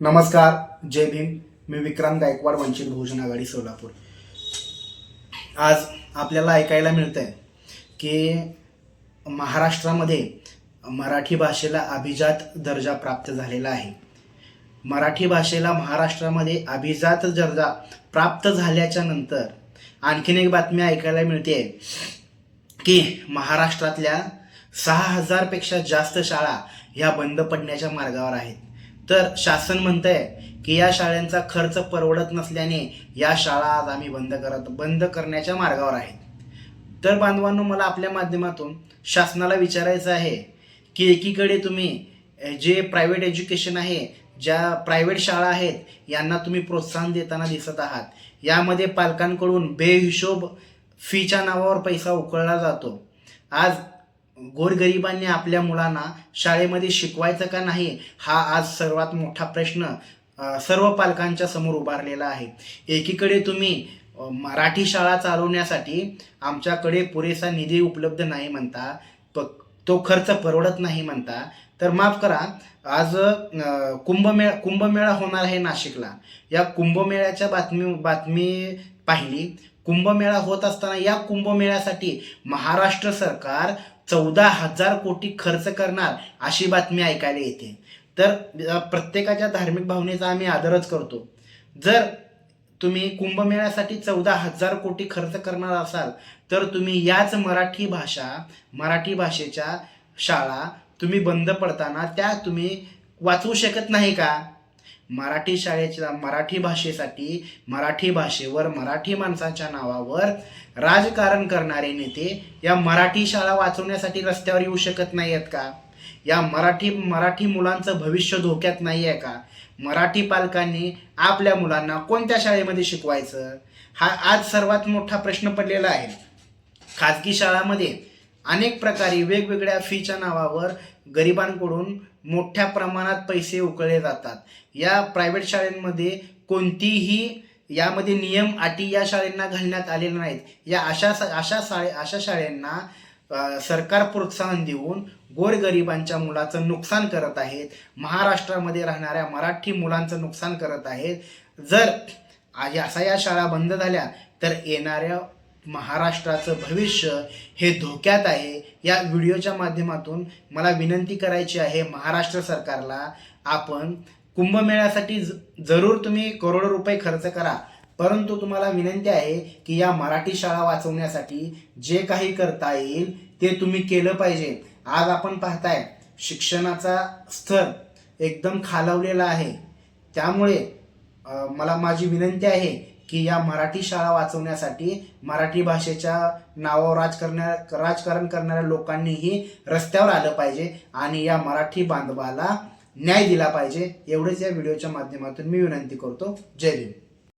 नमस्कार जय भीम. मी विक्रांत गायकवाड वंचित बहुजन आघाडी सोलापूर. आज आपल्याला ऐकायला मिळतं आहे की महाराष्ट्रामध्ये मराठी भाषेला अभिजात दर्जा प्राप्त झालेला आहे. मराठी भाषेला महाराष्ट्रामध्ये अभिजात दर्जा प्राप्त झाल्याच्यानंतर आणखीन एक बातमी ऐकायला मिळते की महाराष्ट्रातल्या सहा हजारपेक्षा जास्त शाळा ह्या बंद पडण्याच्या मार्गावर आहेत. तर शासन म्हणतंय की या शाळांचा खर्च परवडत नसल्याने या शाळा आज आम्ही बंद करत बंद करण्याच्या मार्गावर आहेत. तर बांधवांनो मला आपल्या माध्यमातून शासनाला विचारायचं आहे की एकीकडे तुम्ही जे प्रायव्हेट एज्युकेशन आहे ज्या प्रायव्हेट शाळा आहेत यांना तुम्ही प्रोत्साहन देताना दिसत आहात. यामध्ये पालकांकडून बेहिशोब फीच्या नावावर पैसा उकळला जातो. आज गोरगरिबांनी आपल्या मुलांना शाळेमध्ये शिकवायचं का नाही हा आज सर्वात मोठा प्रश्न सर्व पालकांच्या समोर उभारलेला आहे. एकीकडे तुम्ही मराठी शाळा चालवण्यासाठी आमच्याकडे पुरेसा निधी उपलब्ध नाही म्हणता प तो खर्च परवडत नाही म्हणता तर माफ करा आज कुंभमेळा कुंभमेळा होणार आहे नाशिकला. या कुंभमेळ्याच्या बातमी बातमी पाहिली. कुंभमेळा होत असताना या कुंभमेळ्यासाठी महाराष्ट्र सरकार चौदा हजार कोटी खर्च करणार अशी बातमी ऐकायला येते. तर प्रत्येकाच्या धार्मिक भावनेचा आम्ही आदरच करतो. जर तुम्ही कुंभमेळ्यासाठी चौदा हजार कोटी खर्च करणार असाल तर तुम्ही याच मराठी भाषा मराठी भाषेच्या शाळा तुम्ही बंद पडताना त्या तुम्ही वाचवू शकत नाही का? मराठी शाळेच्या मराठी भाषेसाठी मराठी भाषेवर मराठी माणसाच्या नावावर राजकारण करणारे नेते या मराठी शाळा वाचवण्यासाठी रस्त्यावर येऊ शकत नाही आहेत का? या मराठी मराठी मुलांचं भविष्य धोक्यात नाही आहे का? मराठी पालकांनी आपल्या मुलांना कोणत्या शाळेमध्ये शिकवायचं? हा आज सर्वात मोठा प्रश्न पडलेला आहे. खाजगी शाळामध्ये अनेक प्रकारे वेगवेगळ्या फीच्या नावावर गरिबांकडून मोठ्या प्रमाणात पैसे उकळले जातात. या प्रायव्हेट शाळेमध्ये कोणतीही यामध्ये नियम अटी या शाळेंना घालण्यात आलेल्या नाहीत. या अशा अशा शाळे अशा शाळेंना सरकार प्रोत्साहन देऊन गोरगरिबांच्या मुलाचं नुकसान करत आहेत. महाराष्ट्रामध्ये राहणाऱ्या मराठी मुलांचं नुकसान करत आहेत. जर असा अशा या शाळा बंद झाल्या तर येणाऱ्या महाराष्ट्राचं भविष्य हे धोक्यात आहे. या व्हिडिओच्या माध्यमातून मला विनंती करायची आहे महाराष्ट्र सरकारला आपण कुंभमेळ्यासाठी ज- जरूर तुम्ही करोडो रुपये खर्च करा. परंतु तुम्हाला विनंती आहे की या मराठी शाळा वाचवण्यासाठी जे काही करता येईल ते तुम्ही केलं पाहिजे. आज आपण पाहताय शिक्षणाचा स्तर एकदम खालावलेला आहे. त्यामुळे मला माझी विनंती आहे की या मराठी शाळा वाचवण्यासाठी मराठी भाषेच्या नावावर राज करण्या राजकारण करणाऱ्या लोकांनीही रस्त्यावर आलं पाहिजे आणि या मराठी बांधवाला न्याय दिला पाहिजे. एवढेच या व्हिडिओच्या माध्यमातून मी विनंती करतो. जय भीम